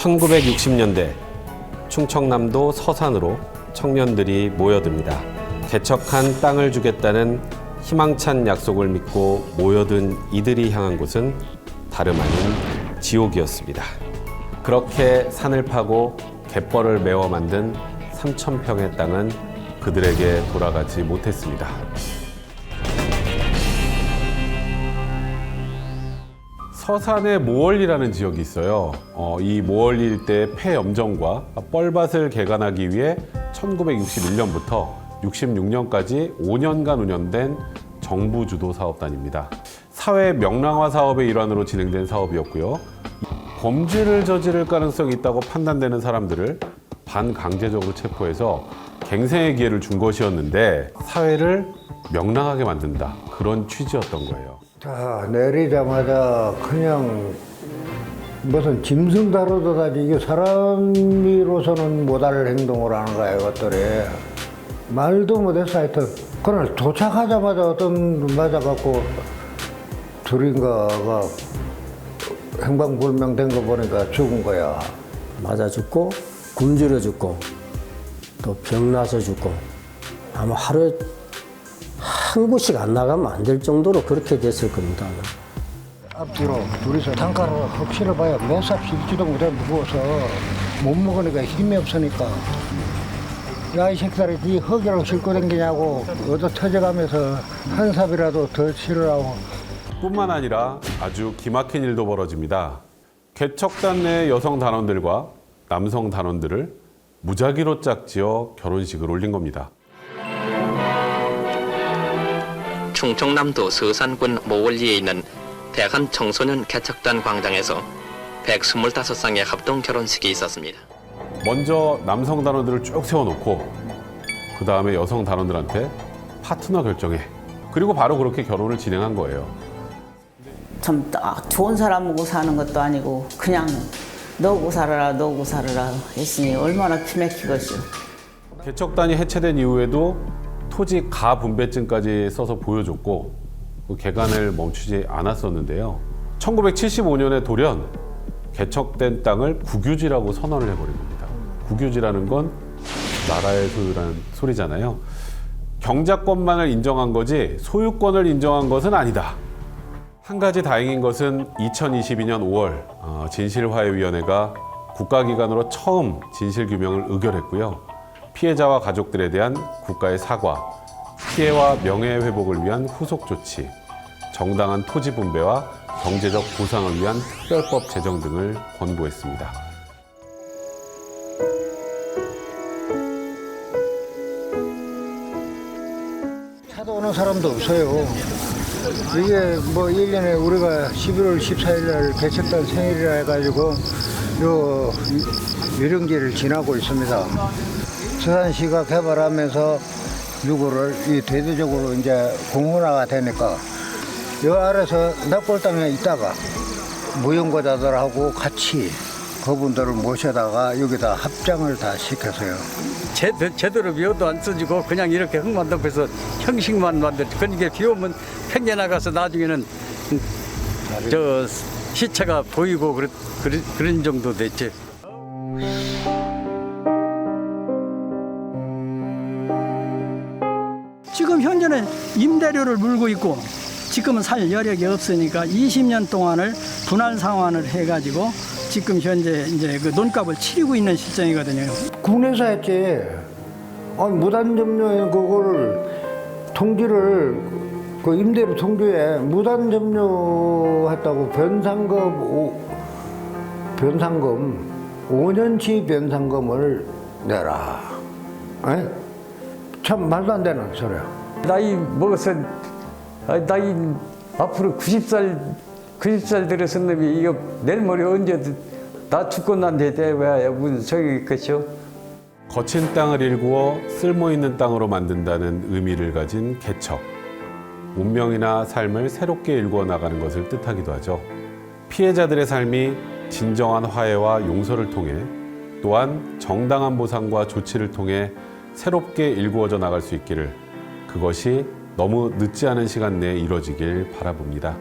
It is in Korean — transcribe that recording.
1960년대 충청남도 서산으로 청년들이 모여듭니다. 개척한 땅을 주겠다는 희망찬 약속을 믿고 모여든 이들이 향한 곳은 다름 아닌 지옥이었습니다. 그렇게 산을 파고 갯벌을 메워 만든 3천 평의 땅은 그들에게 돌아가지 못했습니다. 서산에 모월리라는 지역이 있어요. 어, 이 모월리 일대 폐염정과 뻘밭을 개간하기 위해 1961년부터 66년까지 5년간 운영된 정부 주도 사업단입니다. 사회 명랑화 사업의 일환으로 진행된 사업이었고요. 범죄를 저지를 가능성이 있다고 판단되는 사람들을 반강제적으로 체포해서 갱생의 기회를 준 것이었는데 사회를 명랑하게 만든다 그런 취지였던 거예요. 자, 내리자마자 그냥 무슨 짐승 다루듯하지 이게 사람으로서는 못할 행동을 하는 거야, 이것들이. 말도 못했어, 하여튼. 그날 도착하자마자 어떤 분 맞아갖고 둘인가가 행방불명 된 거 보니까 죽은 거야. 맞아 죽고 굶주려 죽고 또 병나서 죽고 아마 하루에 한 곳씩 안 나가면 안 될 정도로 그렇게 됐을 겁니다. 앞뒤로 둘이서 단가를 헉 실어봐야 몇삽 실지도 못해 무거워서 못 먹으니까 힘이 없으니까 야이 새끼들이 네 허기랑 싣고 댕기냐고 얻어 터져가면서 한 삽이라도 더 실으라고 뿐만 아니라 아주 기막힌 일도 벌어집니다. 개척단 내 여성 단원들과 남성 단원들을 무작위로 짝지어 결혼식을 올린 겁니다. 충청남도 서산군 모월리에 있는 대한 청소년 개척단 광장에서 125쌍의 합동 결혼식이 있었습니다. 먼저 남성 단원들을 쭉 세워놓고 그 다음에 여성 단원들한테 파트너 결정해. 그리고 바로 그렇게 결혼을 진행한 거예요. 참 딱 좋은 사람하고 사는 것도 아니고 그냥 너고 살아라 너고 살아라 했으니 얼마나 기맥히겠어. 개척단이 해체된 이후에도 토지 가 분배증까지 써서 보여줬고 그 개간을 멈추지 않았었는데요. 1975년에 돌연 개척된 땅을 국유지라고 선언을 해버린 겁니다. 국유지라는 건 나라의 소유라는 소리잖아요. 경작권만을 인정한 거지 소유권을 인정한 것은 아니다. 한 가지 다행인 것은 2022년 5월 어, 진실화해위원회가 국가기관으로 처음 진실규명을 의결했고요. 피해자와 가족들에 대한 국가의 사과, 피해와 명예 회복을 위한 후속 조치, 정당한 토지 분배와 경제적 보상을 위한 특별법 제정 등을 권고했습니다. 찾아오는 사람도 없어요. 이게 뭐 1년에 우리가 11월 14일 날 개척단 생일이라 해가지고 요 유령기를 지나고 있습니다. 서산시가 개발하면서 누구를 이 대대적으로 이제 공문화가 되니까 여 아래서 납골 땅에 있다가 무용고자들하고 같이 그분들을 모셔다가 여기다 합장을 다 시켜서요. 제대, 제대로 비워도 안 써지고 그냥 이렇게 흙만 덮여서 형식만 만들 그러니까 비 오면 팽개 나가서 나중에는 음, 저 시체가 보이고 그런, 그런 정도 됐지. 지금 현재는 임대료를 물고 있고 지금은 살 여력이 없으니까 20년 동안을 분할 상환을 해가지고 지금 현재 이제 그 논값을 치르고 있는 실정이거든요. 국내에서 했지. 아니, 무단점유에 그거를 통지를 그 임대료 통지에 무단점유했다고 변상금 오, 변상금 5년치 변상금을 내라. 에? 참 말도 안 되는 소리야. 나이 먹어서 아, 나이 앞으로 90살 90살 들어선 놈이 이거 내일 모레 언제 나 죽고 난 뒤에 왜 무슨 소용이 있겠죠? 거친 땅을 일구어 쓸모 있는 땅으로 만든다는 의미를 가진 개척. 운명이나 삶을 새롭게 일구어 나가는 것을 뜻하기도 하죠. 피해자들의 삶이 진정한 화해와 용서를 통해 또한 정당한 보상과 조치를 통해 새롭게 일구어져 나갈 수 있기를 그것이 너무 늦지 않은 시간 내에 이루어지길 바라봅니다.